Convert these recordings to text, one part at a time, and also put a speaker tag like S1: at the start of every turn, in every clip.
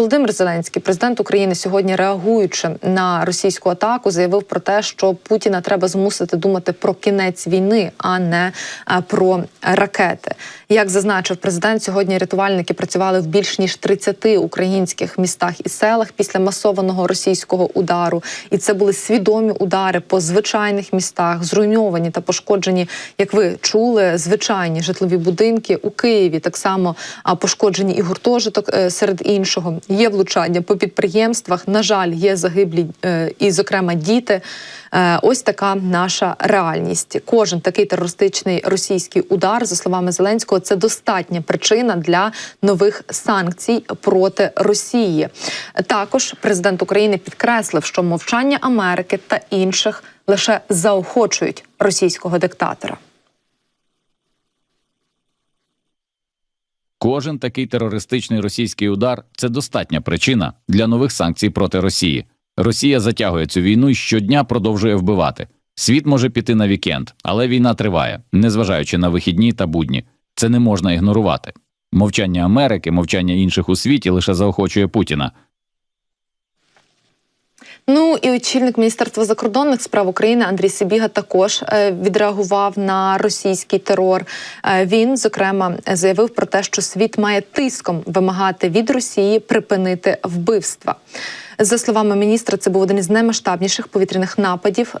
S1: Володимир Зеленський, президент України, сьогодні реагуючи на російську атаку, заявив про те, що Путіна треба змусити думати про кінець війни, а не е, про ракети. Як зазначив президент, сьогодні рятувальники працювали в більш ніж 30 українських містах і селах після масованого російського удару, і це були свідомі удари по звичайних містах, зруйновані та пошкоджені, як ви чули, звичайні житлові будинки у Києві. Так само пошкоджені і гуртожиток е, серед іншого. Є влучання по підприємствах. На жаль, є загиблі е, і, зокрема, діти. Е, Ось така наша реальність. Кожен такий терористичний російський удар, за словами Зеленського, це достатня причина для нових санкцій проти Росії. Також президент України підкреслив, що мовчання Америки та інших лише заохочують російського диктатора.
S2: Кожен такий терористичний російський удар це достатня причина для нових санкцій проти Росії. Росія затягує цю війну і щодня продовжує вбивати. Світ може піти на вікенд, але війна триває, незважаючи на вихідні та будні. Це не можна ігнорувати. Мовчання Америки, мовчання інших у світі лише заохочує Путіна.
S1: Ну і очільник міністерства закордонних справ України Андрій Сибіга також е, відреагував на російський терор. Е, він зокрема заявив про те, що світ має тиском вимагати від Росії припинити вбивства. За словами міністра, це був один із наймасштабніших повітряних нападів.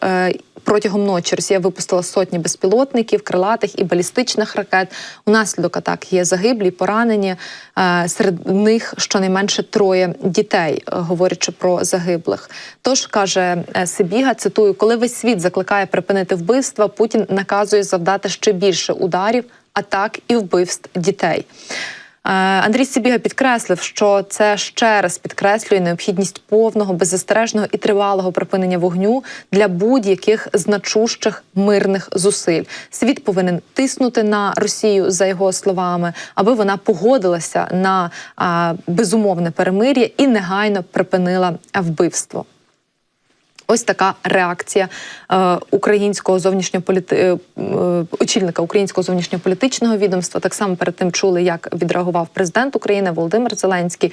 S1: Протягом ночі Росія випустила сотні безпілотників, крилатих і балістичних ракет. Унаслідок атак є загиблі, поранені. Е, Серед них щонайменше троє дітей, е, говорячи про загиблих. Тож каже е, Сибіга, цитую: коли весь світ закликає припинити вбивства, Путін наказує завдати ще більше ударів, атак і вбивств дітей. Е, Андрій Сибіга підкреслив, що це ще раз підкреслює необхідність повного, беззастережного і тривалого припинення вогню для будь-яких значущих мирних зусиль. Світ повинен тиснути на Росію за його словами, аби вона погодилася на безумовне перемир'я і негайно припинила вбивство. Ось така реакція е, українського зовнішньополіти... е, е, очільника українського зовнішньополітичного відомства. Так само перед тим чули, як відреагував президент України Володимир Зеленський.